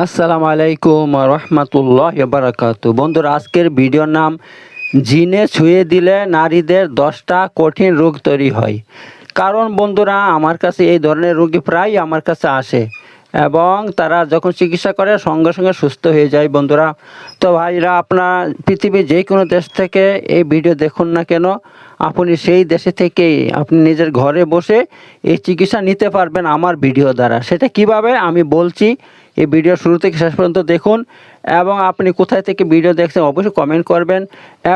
আসসালামু আলাইকুম রহমতুল্লাহ বারাকাতু বন্ধুরা, আজকের ভিডিওর নাম, জিনে ছুঁয়ে দিলে নারীদের দশটা কঠিন রোগ তৈরি হয়। কারণ বন্ধুরা, আমার কাছে এই ধরনের রোগী প্রায় আমার কাছে আসে এবং তারা যখন চিকিৎসা করে, সঙ্গে সঙ্গে সুস্থ হয়ে যায় বন্ধুরা। তো ভাইরা, আপনার পৃথিবীর যে কোনো দেশ থেকে এই ভিডিও দেখুন না কেন আপনি সেই দেশে থেকেই আপনি নিজের ঘরে বসে এই চিকিৎসা নিতে পারবেন আমার ভিডিও দ্বারা। সেটা কীভাবে আমি বলছি, এই ভিডিও শুরু থেকে শেষ পর্যন্ত দেখুন। এবং আপনি কোথায় থেকে ভিডিও দেখছেন অবশ্যই কমেন্ট করবেন।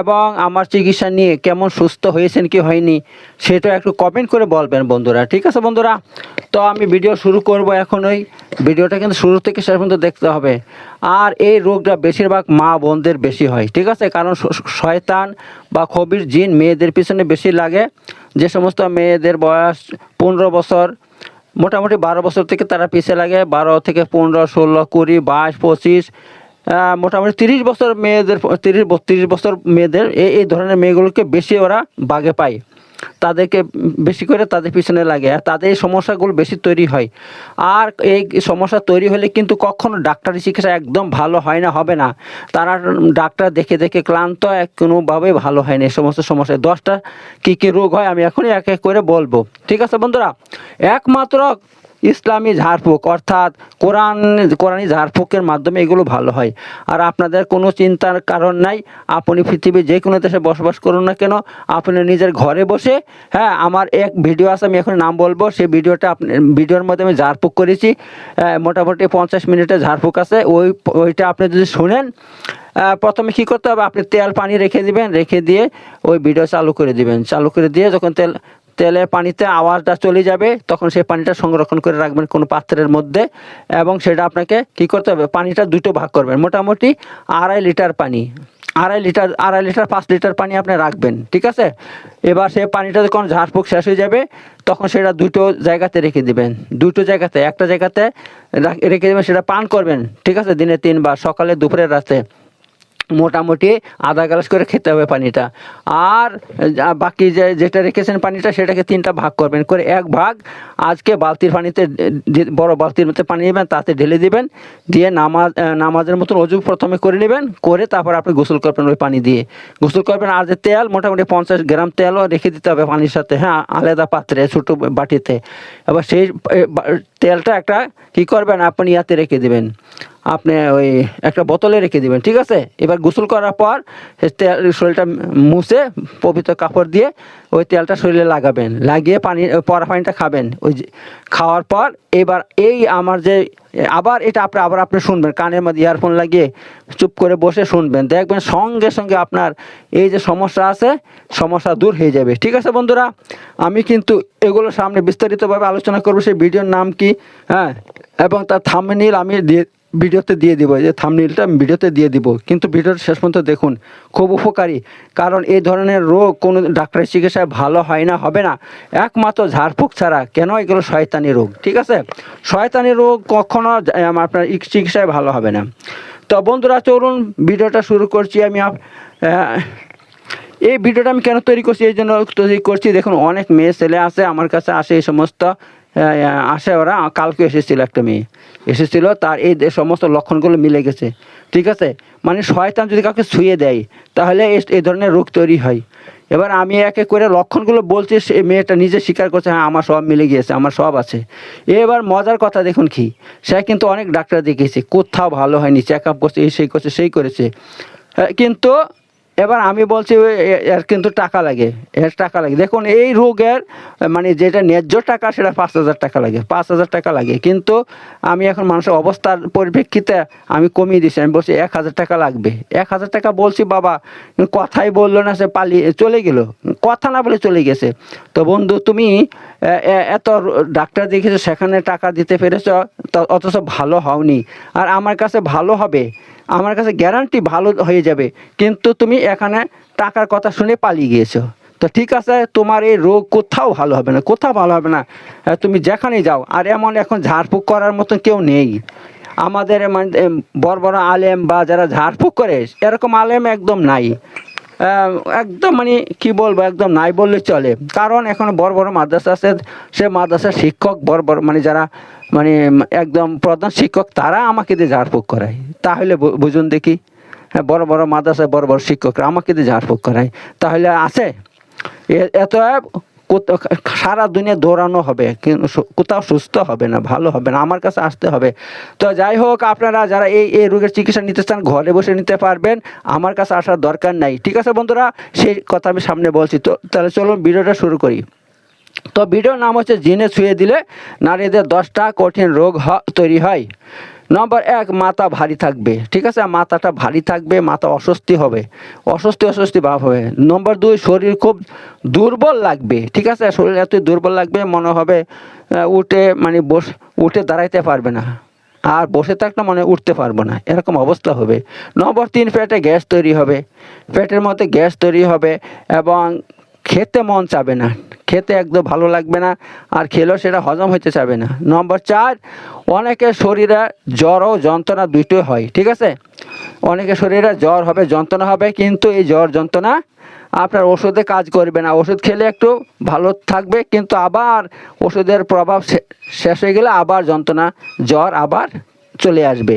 এবং আমার চিকিৎসা নিয়ে কেমন সুস্থ হয়েছেন, কি হয়নি, সেটা একটু কমেন্ট করে বলবেন বন্ধুরা, ঠিক আছে বন্ধুরা? তো আমি ভিডিও শুরু করব এখনই। ভিডিওটা কিন্তু শুরু থেকে শেষ পর্যন্ত দেখতে হবে। আর এই রোগটা বেশিরভাগ মা বোনদের বেশি হয়, ঠিক আছে? কারণ শয়তান বা খবির জিন মেয়েদের পিছনে বেশি লাগে। যে সমস্ত মেয়েদের বয়স পনেরো বছর, মোটামুটি বারো বছর থেকে তারা পিছিয়ে লাগে। বারো থেকে পনেরো, ষোলো, কুড়ি, বাইশ, পঁচিশ মোটামুটি তিরিশ বছর মেয়েদের, তিরিশ বত্রিশ বছর মেয়েদের এই এই ধরনের মেয়েগুলোকে বেশি ওরা বাগে পায়। তাদেরকে বেশি করে তাদের পিছনে লাগে আর তাদের এই সমস্যাগুলো বেশি তৈরি হয়। আর এই সমস্যা তৈরি হলে কিন্তু কখনো ডাক্তারি চিকিৎসা একদম ভালো হয় না, হবে না। তারা ডাক্তার দেখে দেখে ক্লান্ত এক কোনোভাবেই ভালো হয় না এই সমস্ত সমস্যা দশটা কী কী রোগ হয় আমি এখনই এক এক করে বলব। ঠিক আছে বন্ধুরা? একমাত্র ইসলামী ঝাড়ফুঁক, অর্থাৎ কোরআন, কোরআনী ঝাড়ফুঁকের মাধ্যমে এগুলো ভালো হয়। আর আপনাদের কোনো চিন্তার কারণ নাই, আপনি পৃথিবীর যে কোনো দেশে বসবাস করুন না কেন, আপনি নিজের ঘরে বসে হ্যাঁ আমার এক ভিডিও আছে, আমি এখন নাম বলব, সেই ভিডিওটা আপনি, ভিডিওর মধ্যে আমি ঝাড়ফুঁক করেছি মোটামুটি পঞ্চাশ মিনিটের ঝাড়ফুঁক আছে, ওই, ওইটা আপনি যদি শুনেন প্রথমে কী করতে হবে, আপনি তেল পানি রেখে দিবেন, রেখে দিয়ে ওই ভিডিও চালু করে দিবেন। চালু করে দিয়ে যখন তেল তেলে পানিতে আওয়াজটা চলে যাবে, তখন সেই পানিটা সংরক্ষণ করে রাখবেন কোনো পাত্রের মধ্যে এবং সেটা আপনাকে কি করতে হবে? পানিটা দুটো ভাগ করবেন। মোটামুটি আড়াই লিটার পানি, আড়াই লিটার আড়াই লিটার, পাঁচ লিটার পানি আপনি রাখবেন, ঠিক আছে? এবার সেই পানিটা যখন ঝাড়ফুঁক শেষ হয়ে যাবে, তখন সেটা দুটো জায়গাতে রেখে দিবেন, দুটো জায়গাতে, একটা জায়গাতে রাখ- দেবেন, সেটা পান করবেন, ঠিক আছে? দিনে তিনবার, সকালে দুপুরের রাতে। মোটামুটি আধা গ্লাস করে খেতে হবে পানিটা। আর বাকি যে, যেটা রেখেছেন পানিটা, সেটাকে তিনটা ভাগ করবেন। করে এক ভাগ আজকে বালতির পানিতে বড় বালতির মধ্যে পানি নেবেন, তাতে ঢেলে দিবেন, দিয়ে নামাজ নামাজের মতন অজু প্রথমে করে নেবেন, করে তারপর আপনি গোসল করবেন ওই পানি দিয়ে। গোসল করবেন আর যে তেল, মোটামুটি পঞ্চাশ গ্রাম তেলও রেখে দিতে হবে পানির সাথে হ্যাঁ আলাদা পাত্রে, ছোটো বাটিতে। এবার সেই তেলটা একটা কী করবেন, আপনি ইয়াতে রেখে দিবেন। আপনি ওই একটা বোতলে রেখে দিবেন, ঠিক আছে? এবার গোসল করার পর তেল শরীরটা মুছে পবিত্র কাপড় দিয়ে ওই তেলটা শরীরে লাগাবেন। লাগিয়ে পানি পরা পানিটা খাবেন। ওই খাওয়ার পর এবার এই আমার যে, আবার এটা আপনি, আবার আপনি শুনবেন, কানের মধ্যে ইয়ারফোন লাগিয়ে চুপ করে বসে শুনবেন। দেখবেন সঙ্গে সঙ্গে আপনার এই যে সমস্যা আছে, সমস্যা দূর হয়ে যাবে। ঠিক আছে বন্ধুরা? আমি কিন্তু এগুলো সামনে বিস্তারিতভাবে আলোচনা করব। সেই ভিডিওর নাম কি? হ্যাঁ? এবং তার থামনিল আমি দিয়ে ভিডিওতে দিয়ে দিব যে থামনিলটা ভিডিওতে দিয়ে দিব। কিন্তু ভিডিওটা শেষ পর্যন্ত দেখুন, খুব উপকারী। কারণ এই ধরনের রোগ কোনো ডাক্তারের চিকিৎসায় ভালো হয় না, হবে না। একমাত্র ঝাড়ফুঁক ছাড়া কেন এগুলো শয়তানি রোগ, ঠিক আছে? শয়তানি রোগ কখনো আপনার চিকিৎসায় ভালো হবে না। তো বন্ধুরা, চলুন ভিডিওটা শুরু করছি আমি এই ভিডিওটা আমি কেন তৈরি করছি, এই জন্য তৈরি করছি। দেখুন, অনেক মেয়ে ছেলে আছে, আমার কাছে আসে এই সমস্ত আসে ওরা। কালকে এসেছিল একটা মেয়ে। এসেছিল, তার এই সমস্ত লক্ষণগুলো মিলে গেছে। ঠিক আছে? মানে শয়তান যদি কাউকে ছুঁয়ে দেয়, তাহলে এই- ধরনের রোগ তৈরি হয়। এবার আমি একে করে লক্ষণগুলো বলছি, সে মেয়েটা নিজে স্বীকার করছে হ্যাঁ আমার সব মিলে গিয়েছে, আমার সব আছে। এবার মজার কথা দেখুন কি? সে কিন্তু অনেক ডাক্তার দেখিয়েছে, কোথাও ভালো হয়নি চেক আপ করছে, এই সেই করছে, সেই করেছে। কিন্তু এবার আমি বলছি এর কিন্তু টাকা লাগে, এর টাকা লাগে। দেখুন, এই রোগের মানে যেটা ন্যায্য টাকা, সেটা পাঁচ হাজার টাকা লাগে, পাঁচ হাজার টাকা লাগে। কিন্তু আমি এখন মানুষের অবস্থার পরিপ্রেক্ষিতে আমি কমিয়ে দিচ্ছি আমি বলছি, এক হাজার টাকা লাগবে। এক হাজার টাকা বলছি, বাবা, কথাই বলল না, সে পালিয়ে, চলে গেল। কথা না বলে চলে গেছে। তো বন্ধু, তুমি এত ডাক্তার দেখেছ সেখানে টাকা দিতে পেরেছ অথচ ভালো হওনি। আর আমার কাছে ভালো হবে আমার কাছে গ্যারান্টি ভালো হয়ে যাবে। কিন্তু তুমি এখানে টাকার কথা শুনে পালিয়ে গিয়েছো। তো ঠিক আছে, তোমার এই রোগ কোথাও ভালো হবে না, কোথাও ভালো হবে না। তুমি যেখানেই যাও, আর এমন এখন ঝাড়ফুঁক করার মতন কেউ নেই। আমাদের মানে বড় বড় আলেম বা যারা ঝাড়ফুঁক করে, এরকম আলেম একদম নাই। একদম মানে কি বলব, একদম নাই বললে চলে। কারণ এখন বড় বড় মাদ্রাসা আছে, সে মাদ্রাসার শিক্ষক বড় বড় মানে যারা মানে একদম প্রধান শিক্ষক, তারা আমাকে দিয়ে ঝাড়ফুঁক করায়। তাহলে বুঝুন দেখি হ্যাঁ বড় বড় মাদ্রাসায় বড় বড় শিক্ষকরা আমাকে দিয়ে ঝাড়ফুঁক করায়। তাহলে আছে? এত সারা দুনিয়া দৌড়ানো হবে, কিন্তু কোথাও সুস্থ হবে না, ভালো হবে না, আমার কাছে আসতে হবে। তো যাই হোক, আপনারা যারা এই এই রোগের চিকিৎসা নিতে চান, ঘরে বসে নিতে পারবেন, আমার কাছে আসার দরকার নাই। ঠিক আছে বন্ধুরা? সেই কথা আমি সামনে বলছি। তো তাহলে চলুন ভিডিওটা শুরু করি। তো ভিডিওর নাম হচ্ছে জিনে ছুঁয়ে দিলে নারীদের দশটা কঠিন রোগ তৈরি হয়। নম্বর এক, মাথা ভারী থাকবে। ঠিক আছে? মাথাটা ভারী থাকবে, মাথা অস্বস্তি হবে। অস্বস্তি অস্বস্তি ভাব হবে। নম্বর দুই, শরীর খুব দুর্বল লাগবে। ঠিক আছে? শরীর এত দুর্বল লাগবে, মনে হবে উঠে মানে বস, উঠে দাঁড়াইতে পারবে না। আর বসে থাকলে মনে উঠতে পারব না। এরকম অবস্থা হবে। নম্বর তিন, পেটে গ্যাস তৈরি হবে। পেটের মধ্যে গ্যাস তৈরি হবে এবং খেতে মন চাবে না। খেতে একদম ভালো লাগবে না, আর খেলেও সেটা হজম হতে চাবে না। নম্বর চার, অনেকের শরীরে জ্বর ও যন্ত্রণা দুটোই হয়, ঠিক আছে? অনেকের শরীরে জ্বর হবে, যন্ত্রণা হবে, কিন্তু এই জ্বর যন্ত্রণা আপনার ওষুধে কাজ করবে না। ওষুধ খেলে একটু ভালো থাকবে, কিন্তু আবার ওষুধের প্রভাব শেষ হয়ে গেলে আবার যন্ত্রণা, জ্বর আবার চলে আসবে।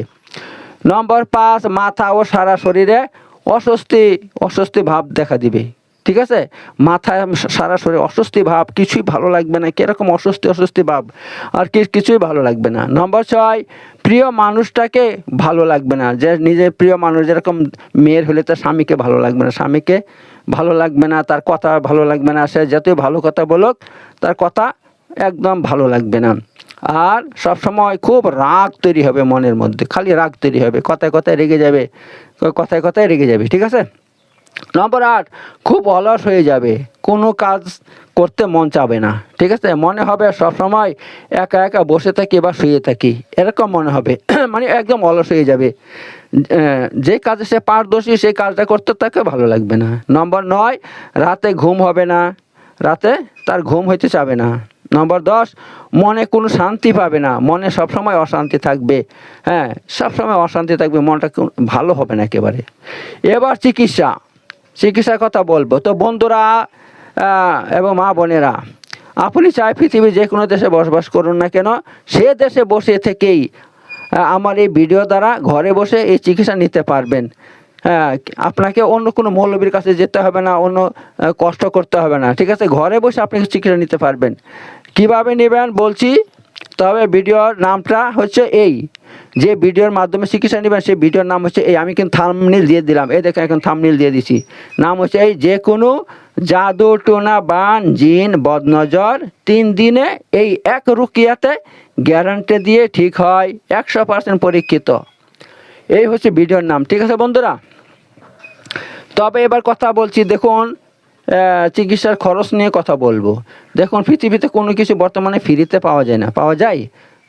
নম্বর পাঁচ, মাথা ও সারা শরীরে অস্বস্তি অস্বস্তি ভাব দেখা দিবে। ঠিক আছে? মাথায় সারা শরীরে অস্বস্তি ভাব, কিছুই ভালো লাগবে না, কীরকম অস্বস্তি অস্বস্তি ভাব? আর কি, কিছুই ভালো লাগবে না। নম্বর ছয়, প্রিয় মানুষটাকে ভালো লাগবে না। যে নিজের প্রিয় মানুষ, যেরকম মেয়ের হলে তার স্বামীকে ভালো লাগবে না। স্বামীকে ভালো লাগবে না, তার কথা ভালো লাগবে না। সে যতই ভালো কথা বলুক, তার কথা একদম ভালো লাগবে না। আর সব সময় খুব রাগ তৈরি হবে মনের মধ্যে। খালি রাগ তৈরি হবে। কথায় কথায় রেগে যাবে। কথায় কথায় রেগে যাবে। ঠিক আছে? নম্বর আট, খুব অলস হয়ে যাবে। কোনো কাজ করতে মন চাবে না, ঠিক আছে? মনে হবে সব সময় একা একা বসে থাকি বা শুয়ে থাকি, এরকম মনে হবে। মানে একদম অলস হয়ে যাবে। যে কাজে সে পারদর্শী সেই কাজটা করতে তাকে ভালো লাগবে না। নম্বর নয়, রাতে ঘুম হবে না। রাতে তার ঘুম হইতে চাবে না। নম্বর দশ, মনে কোনো শান্তি পাবে না। মনে সবসময় অশান্তি থাকবে। হ্যাঁ সবসময় অশান্তি থাকবে। মনটা ভালো হবে না একেবারে। এবার চিকিৎসা। চিকিৎসার কথা বলব। তো বন্ধুরা এবং মা বোনেরা, আপনি চাই পৃথিবীর যে কোনো দেশে বসবাস করুন না কেন, সে দেশে বসে থেকেই আমার এই ভিডিও দ্বারা ঘরে বসে এই চিকিৎসা নিতে পারবেন। হ্যাঁ আপনাকে অন্য কোনো মৌলবীর কাছে যেতে হবে না, অন্য কষ্ট করতে হবে না। ঠিক আছে? ঘরে বসে আপনি চিকিৎসা নিতে পারবেন। কীভাবে নেবেন বলছি? তবে ভিডিওর নামটা হচ্ছে এই। যে ভিডিওর মাধ্যমে চিকিৎসা নেবেন, সেই ভিডিওর নাম হচ্ছে এই, আমি কিন্তু থামনিল দিয়ে দিলাম। এই দেখেন, এখন থামনিল দিয়ে দিছি। নাম হচ্ছে এই, যে কোনো জাদু, টোনা, বান, জিন, বদনজর, তিন দিনে এই এক রুকিয়াতে গ্যারান্টি দিয়ে ঠিক হয়, একশো পার্সেন্ট পরীক্ষিত। এই হচ্ছে ভিডিওর নাম, ঠিক আছে বন্ধুরা? তবে এবার কথা বলছি, দেখুন চিকিৎসার খরচ নিয়ে কথা বলব। দেখুন, পৃথিবীতে কোনো কিছু বর্তমানে ফ্রিতে পাওয়া যায় না। পাওয়া যায়?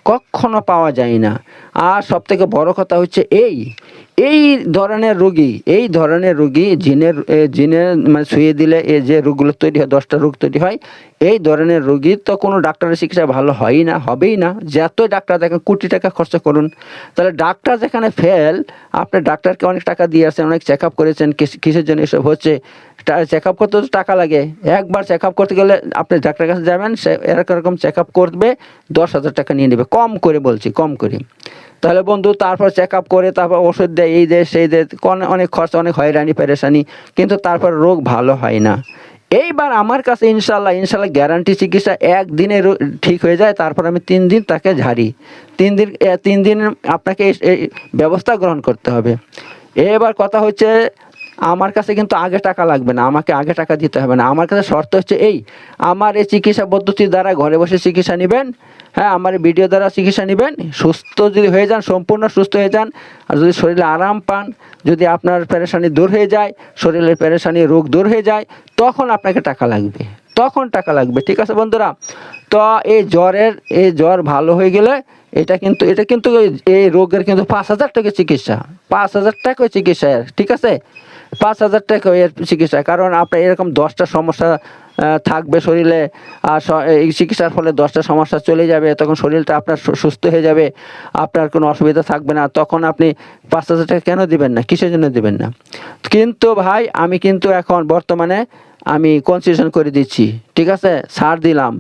কখনো পাওয়া যায় না। আর সব থেকে বড় কথা হচ্ছে এই। এই ধরনের রোগী, এই ধরনের রোগী জিনের জিনের মানে শুয়ে দিলে এ যে রোগগুলো তৈরি হয়, দশটা রোগ তৈরি হয়, এই ধরনের রোগী তো কোনো ডাক্তারের চিকিৎসা ভালো হয়ই না, হবেই না। যতই ডাক্তার দেখেন, কোটি টাকা খরচা করুন। তাহলে ডাক্তার যেখানে ফেল আপনি ডাক্তারকে অনেক টাকা দিয়ে আসছেন, অনেক চেক আপ করেছেন, কিস- কিসের জন্য এসব হচ্ছে চেক আপ করতে তো টাকা লাগে। একবার চেক আপ করতে গেলে আপনি ডাক্তারের কাছে যাবেন, সে এরকম চেক আপ করবে, দশ হাজার টাকা নিয়ে নেবে। কম করে বলছি, কম করে। তাহলে বন্ধু, তারপর চেক আপ করে, তারপর ওষুধ দেয়, এই দেয়, সেই দেয় অনেক খরচ, অনেক হয়রানি, পেরেশানি, কিন্তু তারপর রোগ ভালো হয় না। এইবার আমার কাছে ইনশাল্লাহ ইনশাল্লাহ গ্যারান্টি চিকিৎসা একদিনে ঠিক হয়ে যায়, তারপর আমি তিন দিন তাকে ঝাড়ি। তিন দিন তিন দিন আপনাকে এই ব্যবস্থা গ্রহণ করতে হবে। এবার কথা হচ্ছে আমার কাছে কিন্তু আগে টাকা লাগবে না, আমাকে আগে টাকা দিতে হবে না। আমার কাছে শর্ত হচ্ছে এই, আমার এই চিকিৎসা পদ্ধতির দ্বারা ঘরে বসে চিকিৎসা নেবেন হ্যাঁ আমার এই ভিডিও দ্বারা চিকিৎসা নেবেন, সুস্থ যদি হয়ে যান, সম্পূর্ণ সুস্থ হয়ে যান, আর যদি শরীরে আরাম পান, যদি আপনার পেরেশানি দূর হয়ে যায়, শরীরের পেরেশানি রোগ দূর হয়ে যায়, তখন আপনাকে টাকা লাগবে, তখন টাকা লাগবে, ঠিক আছে বন্ধুরা? তো এই জ্বরের, এই জ্বর ভালো হয়ে গেলে এটা কিন্তু এটা কিন্তু এই- রোগের কিন্তু পাঁচ হাজার টাকা চিকিৎসা, পাঁচ হাজার টাকা চিকিৎসা ঠিক আছে? পাঁচ হাজার টাকা এর চিকিৎসা, কারণ আপনার এরকম দশটা সমস্যা থাকবে শরীরে, আর এই চিকিৎসার ফলে দশটা সমস্যা চলে যাবে, তখন শরীরটা আপনার সুস্থ হয়ে যাবে, আপনার কোনো অসুবিধা থাকবে না, তখন আপনি পাঁচ হাজার টাকা কেন দিবেন না, কিসের জন্য দিবেন না? কিন্তু ভাই, আমি কিন্তু এখন বর্তমানে আমি কনসেশন করে দিচ্ছি, ঠিক আছে ছাড় দিলাম,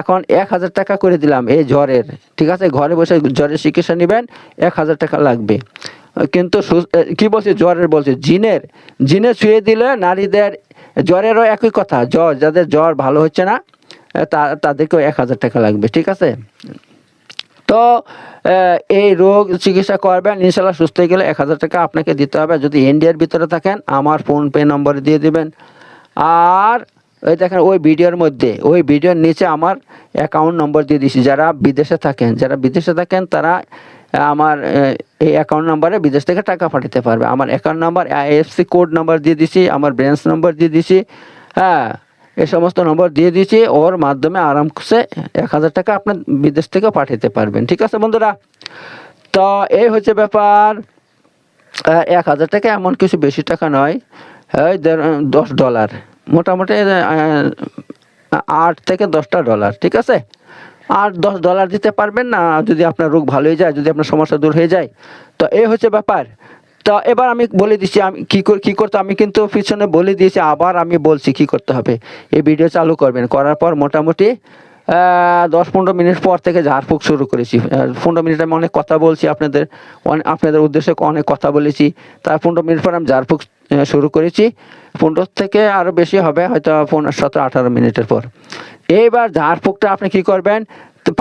এখন এক হাজার টাকা করে দিলাম এই জ্বরের, ঠিক আছে, ঘরে বসে জ্বরের চিকিৎসা নেবেন, এক হাজার টাকা লাগবে। কিন্তু কি বলছে? জ্বরের বলছে। জিনের, জিনে ছুঁয়ে দিলে নারীদের জ্বরেরও একই কথা। জ্বর, যাদের জ্বর ভালো হচ্ছে না তাদেরকেও এক হাজার টাকা লাগবে, ঠিক আছে? তো এই রোগ চিকিৎসা করবেন ইনশাল্লাহ সুস্থ হয়ে গেলে এক হাজার টাকা আপনাকে দিতে হবে। যদি ইন্ডিয়ার ভিতরে থাকেন, আমার ফোন পে নম্বরে দিয়ে দিবেন। আর ওই দেখেন, ওই ভিডিওর মধ্যে, ওই ভিডিওর নিচে আমার অ্যাকাউন্ট নম্বর দিয়ে দিছি। যারা বিদেশে থাকেন, যারা বিদেশে থাকেন, তারা আমার এই অ্যাকাউন্ট নাম্বারে বিদেশ থেকে টাকা পাঠাতে পারবে। আমার account number IFSC code number দিয়ে দিছি, আমার ব্রাঞ্চ নম্বর দিয়ে দিছি হ্যাঁ এই সমস্ত নম্বর দিয়ে দিয়েছি ওর মাধ্যমে আরামসে এক হাজার টাকা আপনার বিদেশ থেকে পাঠাতে পারবেন। ঠিক আছে বন্ধুরা? তো এই হচ্ছে ব্যাপার। এক হাজার টাকা এমন কিছু বেশি টাকা নয়। দেড়- দশ ডলার মোটামুটি আট থেকে দশটা ডলার ঠিক আছে? আট দশ ডলার দিতে পারবেন না। যদি আপনার রোগ ভালো হয়ে যায়, যদি আপনার সমস্যা দূর হয়ে যায়। তো এ হচ্ছে ব্যাপার। তো এবার আমি বলে দিচ্ছি, আমি কী কী করতে আমি কিন্তু পিছনে বলে দিয়েছি, আবার আমি বলছি কি করতে হবে। এই ভিডিও চালু করবেন। করার পর মোটামুটি দশ পনেরো মিনিট পর থেকে ঝাড়ফুঁক শুরু করেছি। পনেরো মিনিট আমি অনেক কথা বলছি আপনাদের অনেক আপনাদের উদ্দেশ্যে অনেক কথা বলেছি। তার পনেরো মিনিট পর আমি ঝাড়ফুঁক শুরু করেছি। পনেরো থেকে আরও বেশি হবে, হয়তো পনেরো, সতেরো, আঠারো মিনিটের পর। এইবার ঝাড়ফুঁকটা আপনি কি করবেন?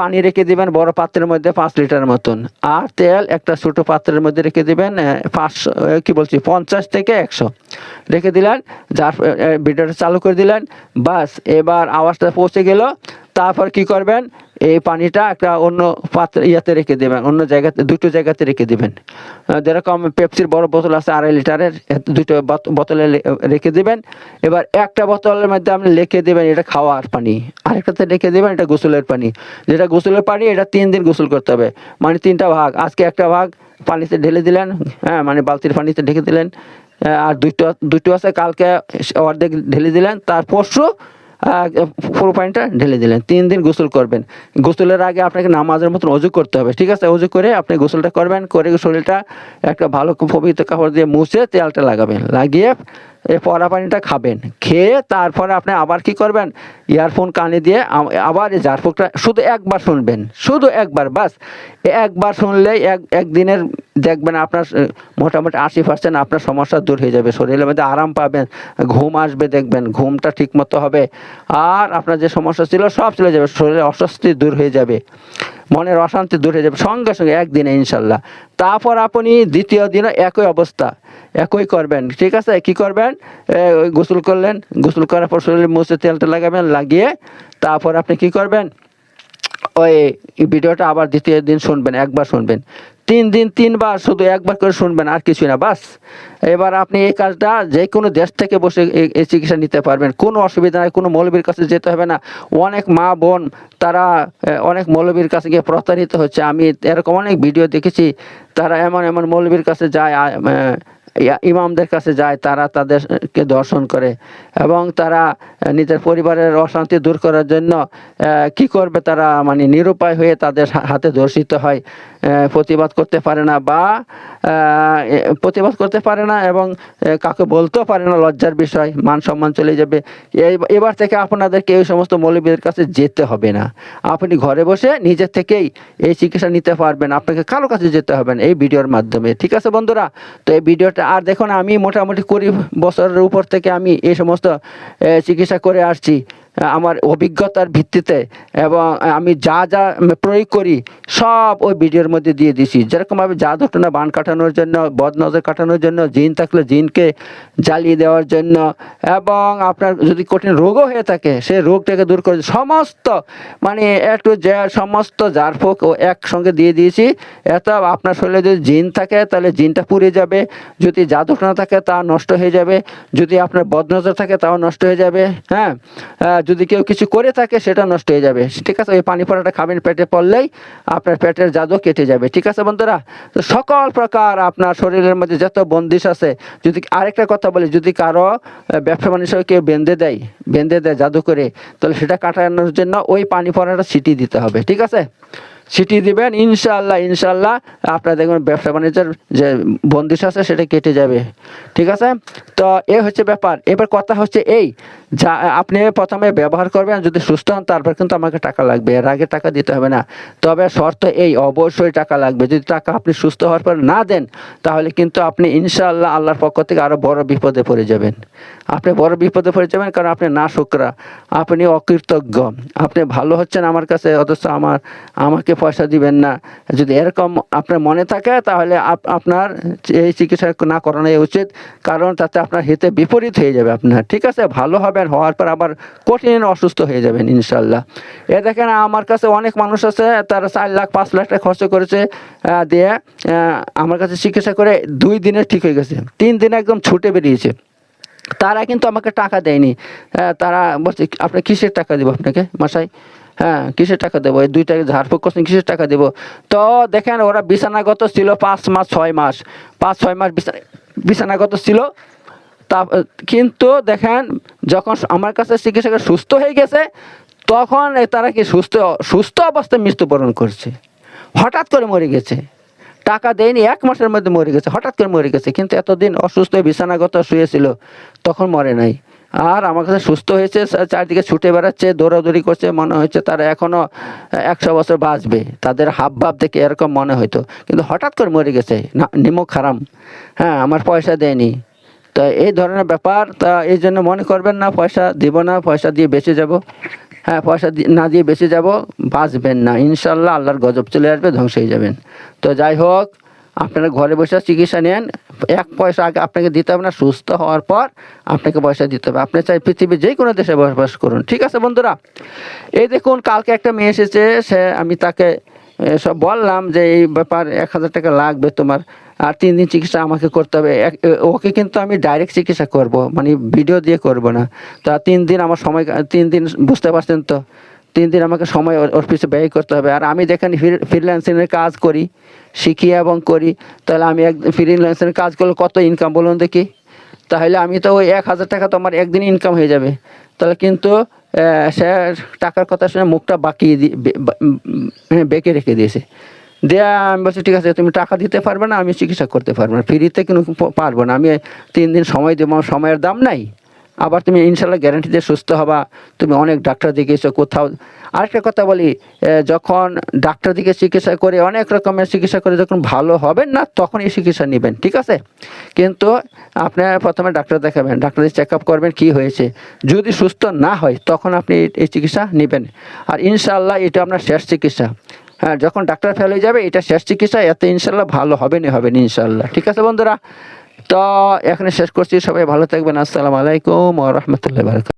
পানি রেখে দিবেন বড় পাত্রের মধ্যে পাঁচ লিটার মতন। আর তেল একটা ছোটো পাত্রের মধ্যে রেখে দিবেন পাঁচশো কি বলছি, পঞ্চাশ থেকে একশো। রেখে দিলেন যার ভিডিওটা চালু করে দিলেন। বাস, এবার আওয়াজটা পৌঁছে গেল। তারপর কি করবেন? এই পানিটা একটা অন্য পাত্র ইয়াতে রেখে দেবেন, অন্য জায়গাতে, দুটো জায়গাতে রেখে দেবেন। যেরকম পেপসির বড় বোতল আছে আড়াই লিটারের দুটো বোতলে রেখে দেবেন। এবার একটা বোতলের মধ্যে আপনি লিখে দেবেন, এটা খাওয়ার পানি। আরেকটাতে রেখে দেবেন, এটা গোসলের পানি। যেটা গোসলের পানি, এটা তিন দিন গোসল করতে হবে। মানে তিনটা ভাগ। আজকে একটা ভাগ, পানিতে ঢেলে দিলেন হ্যাঁ মানে বালতির পানিতে ঢেকে দিলেন। আর দুটো দুটো আছে, কালকে অর্ধেক ঢেলে দিলেন তার পরশু পুরো পানিটা ঢেলে দিলেন। তিন দিন গোসল করবেন। গোসলের আগে আপনাকে নামাজের মতন অজু করতে হবে, ঠিক আছে? অজু করে আপনি গোসলটা করবেন, করে শরীরটা একটা ভালো পবিত্র কাপড় দিয়ে মুছে তেলটা লাগাবেন। লাগিয়ে এই পরা পানিটা খাবেন। খেয়ে তারপরে আপনি আবার কি করবেন? ইয়ারফোন কানে দিয়ে আবার এই জারফুকটা শুধু একবার শুনবেন। শুধু একবার, বাস। একবার শুনলেই এক একদিনের দেখবেন আপনার মোটামুটি আশি পার্সেন্ট আপনার সমস্যা দূর হয়ে যাবে। শরীরের মধ্যে আরাম পাবেন, ঘুম আসবে দেখবেন, ঘুমটা ঠিক মতো হবে। আর আপনার যে সমস্যা ছিল সব চলে যাবে, শরীরে অস্বস্তি দূর হয়ে যাবে। মনের অশান্তি দূরে যাবে। সঙ্গে সঙ্গে একদিনে ইনশাল্লাহ। তারপর আপনি দ্বিতীয় দিনও একই অবস্থা। একই করবেন। ঠিক আছে? কি করবেন? গোসল করলেন। গোসল করার পর শরীরে মুছে তেলটা লাগাবেন, লাগিয়ে তারপর আপনি কি করবেন? ওই ভিডিওটা আবার দ্বিতীয় দিন শুনবেন, একবার শুনবেন। তিন দিন তিনবার শুধু একবার করে শুনবেন, আর কিছু না, বাস। এবার আপনি এই কাজটা যে কোনো দেশ থেকে বসে এই- চিকিৎসা নিতে পারবেন। কোনো অসুবিধা নাই, কোনো মৌলবীর কাছে যেতে হবে না। অনেক মা বোন, তারা অনেক মৌলবীর কাছে গিয়ে প্রতারিত হচ্ছে। আমি এরকম অনেক ভিডিও দেখেছি, তারা এমন এমন মৌলবীর কাছে যায় ইমামদের কাছে যায়, তারা তাদেরকে দর্শন করে এবং তারা নিজের পরিবারের অশান্তি দূর করার জন্য কি করবে তারা মানে নিরুপায় হয়ে তাদের হাতে দর্শিত হয়। প্রতিবাদ করতে পারে না বা প্রতিবাদ করতে পারে না এবং কাউকে বলতেও পারে না, লজ্জার বিষয়, মান সম্মান চলে যাবে। এবার থেকে আপনাদেরকে এই সমস্ত মৌলবীদের কাছে যেতে হবে না। আপনি ঘরে বসে নিজের থেকেই এই চিকিৎসা নিতে পারবেন, আপনাকে কারও কাছে যেতে হবে না এই ভিডিওর মাধ্যমে। ঠিক আছে বন্ধুরা? তো এই ভিডিওটা আর দেখুন আমি মোটামুটি কুড়ি বছরের উপর থেকে আমি এই সমস্ত চিকিৎসা করে আসছি। আমার অভিজ্ঞতার ভিত্তিতে এবং আমি যা যা প্রয়োগ করি, সব ওই ভিডিওর মধ্যে দিয়ে দিছি। যেরকমভাবে জাদু টোনা বান কাটানোর জন্য, বদনজর কাটানোর জন্য, জিন থাকলে জিনকে জ্বালিয়ে দেওয়ার জন্য এবং আপনার যদি কঠিন রোগও হয়ে থাকে, সেই রোগটাকে দূর করে সমস্ত মানে একটু যে সমস্ত জারফোক ও একসঙ্গে দিয়ে দিয়েছি। এত আপনার শরীরে যদি জিন থাকে, তাহলে জিনটা পুড়ে যাবে। যদি জাদুটনা থাকে, তা নষ্ট হয়ে যাবে। যদি আপনার বদনজর থাকে, তাও নষ্ট হয়ে যাবে। হ্যাঁ? যদি কেউ কিছু করে থাকে, সেটা নষ্ট হয়ে যাবে। ঠিক আছে? ওই পানি পড়াটা খাবেন পেটে পড়লেই আপনার পেটের জাদু কেটে যাবে। ঠিক আছে বন্ধুরা? তো সকল প্রকার আপনার শরীরের মধ্যে যত বন্দিশ আছে, যদি আরেকটা কথা বলি, যদি কারও ব্যবসা মানুষের কেউ বেঁধে দেয় বেঁধে দেয় জাদু করে, তাহলে সেটা কাটানোর জন্য ওই পানি পড়াটা ছিটি দিতে হবে। ঠিক আছে? সিটি দিবেন ইনশাল্লাহ ইনশাল্লাহ আপনার দেখবেন ব্যবসা বাণিজ্যের যে বন্দিশ আছে, সেটা কেটে যাবে। ঠিক আছে? তো এ হচ্ছে ব্যাপার। এবার কথা হচ্ছে এই, যা আপনি প্রথমে ব্যবহার করবেন, যদি সুস্থ হন, তারপর কিন্তু আমাকে টাকা লাগবে। এর আগে টাকা দিতে হবে না। তবে শর্ত এই, অবশ্যই টাকা লাগবে। যদি টাকা আপনি সুস্থ হওয়ার পর না দেন, তাহলে কিন্তু আপনি ইনশাআল্লাহ আল্লাহর পক্ষ থেকে আরও বড় বিপদে পড়ে যাবেন। আপনি বড় বিপদে পড়ে যাবেন কারণ আপনি না শুকরা আপনি অকৃতজ্ঞ। আপনি ভালো হচ্ছেন আমার কাছে, অথচ আমার, আমাকে পয়সা দিবেন না। যদি এরকম আপনার মনে থাকে, তাহলে আপ- আপনার এই চিকিৎসা না করানোই উচিত, কারণ তাতে আপনার হিতে বিপরীত হয়ে যাবে আপনার, ঠিক আছে? ভালো হবেন, হওয়ার পর আবার কঠিন অসুস্থ হয়ে যাবেন, ইনশাল্লাহ। এ দেখেন, আমার কাছে অনেক মানুষ আছে, তারা চার লাখ, পাঁচ লাখ টাকা খরচ করেছে দিয়ে আমার কাছে চিকিৎসা করে দুই দিনে ঠিক হয়ে গেছে, তিন দিনে একদম ছুটে বেরিয়েছে। তারা কিন্তু আমাকে টাকা দেয়নি তারা বলছে আপনি কিসের টাকা দেবো আপনাকে, মশাই? হ্যাঁ কিসের টাকা দেবো? এই দুইটা ঝাড়ফুঁক করছেন, কিসের টাকা দেবো? তো দেখেন, ওরা বিছানাগত ছিল পাঁচ মাস, ছয় মাস। পাঁচ, ছয় মাস বিছানা বিছানাগত ছিল। তা, কিন্তু দেখেন, যখন আমার কাছে চিকিৎসা করে সুস্থ হয়ে গেছে, তখন তারা কি সুস্থ সুস্থ অবস্থায় মৃত্যুবরণ করছে। হঠাৎ করে মরে গেছে। টাকা দেয়নি, এক মাসের মধ্যে মরে গেছে। হঠাৎ করে মরে গেছে। কিন্তু এতদিন অসুস্থ বিছানাগত শুয়েছিল তখন মরে নাই। আর আমার কাছে সুস্থ হয়েছে চারদিকে ছুটে বেড়াচ্ছে, দৌড়াদৌড়ি করছে, মনে হচ্ছে তারা এখনও একশো বছর বাঁচবে। তাদের হাব ভাব দেখে এরকম মনে হতো কিন্তু হঠাৎ করে মরে গেছে, না, নিমক হারাম হ্যাঁ আমার পয়সা দেয়নি। তো এই ধরনের ব্যাপার, তা এই জন্য মনে করবেন না, পয়সা দিব না, পয়সা দিয়ে বেঁচে যাব। হ্যাঁ পয়সা না দিয়ে বেঁচে যাব, বাঁচবেন না। ইনশাল্লাহ আল্লাহর গজব চলে আসবে, ধ্বংস হয়ে যাবেন। তো যাই হোক আপনারা ঘরে বসে চিকিৎসা নেন। এক পয়সা আগে আপনাকে দিতে হবে না, সুস্থ হওয়ার পর আপনাকে পয়সা দিতে হবে। আপনি চাই পৃথিবীর যে কোনো দেশে বসবাস করুন। ঠিক আছে বন্ধুরা? এই দেখুন, কালকে একটা মেয়ে এসেছে, সে আমি তাকে সব বললাম যে এই ব্যাপার এক হাজার টাকা লাগবে তোমার, আর তিন দিন চিকিৎসা আমাকে করতে হবে। ওকে কিন্তু আমি ডাইরেক্ট চিকিৎসা করব মানে ভিডিও দিয়ে করব না। তা তিন দিন আমার সময়, তিন দিন বুঝতে পারছেন তো? তিন দিন আমাকে সময় ওর ব্যয় করতে হবে। আর আমি দেখেন ফ্রিল্যান্সিংয়ের কাজ করি, শিখি এবং করি, তাহলে আমি এক ফ্রিল্যান্সিংয়ের কাজ করলে কত ইনকাম বলুন দেখি? তাহলে আমি তো ওই এক হাজার টাকা তো আমার একদিন ইনকাম হয়ে যাবে। তাহলে কিন্তু সে টাকার কথা শুনে মুখটা বাকিয়ে দিয়ে বেঁকে রেখে দিয়েছে। দেয়া আমি বলছি, ঠিক আছে, তুমি টাকা দিতে পারবে না, আমি চিকিৎসা করতে পারব না। ফ্রিতে কিন্তু পারব না। আমি তিন দিন সময় দেবো, আমার সময়ের দাম নাই। আবার তুমি ইনশাল্লাহ গ্যারান্টি দিয়ে সুস্থ হবা। তুমি অনেক ডাক্তার দেখিয়েছো কোথাও। আরেকটা কথা বলি যখন ডাক্তার দিকে চিকিৎসা করে, অনেক রকমের চিকিৎসা করে যখন ভালো হবেন না, তখন এই চিকিৎসা নেবেন, ঠিক আছে? কিন্তু আপনার প্রথমে ডাক্তার দেখাবেন ডাক্তার চেক আপ করবেন কী হয়েছে। যদি সুস্থ না হয়, তখন আপনি এই- চিকিৎসা নেবেন। আর ইনশাল্লাহ এটা আপনার শেষ চিকিৎসা। হ্যাঁ যখন ডাক্তার ফেল যাবে, এটা শেষ চিকিৎসা, এতে ইনশাল্লাহ ভালো হবে হবেনই হবেন ইনশাল্লাহ ঠিক আছে বন্ধুরা? তো এখানে শেষ করছি। সবাই ভালো থাকবেন। আসসালামু আলাইকুম ও রহমতুল্লাহ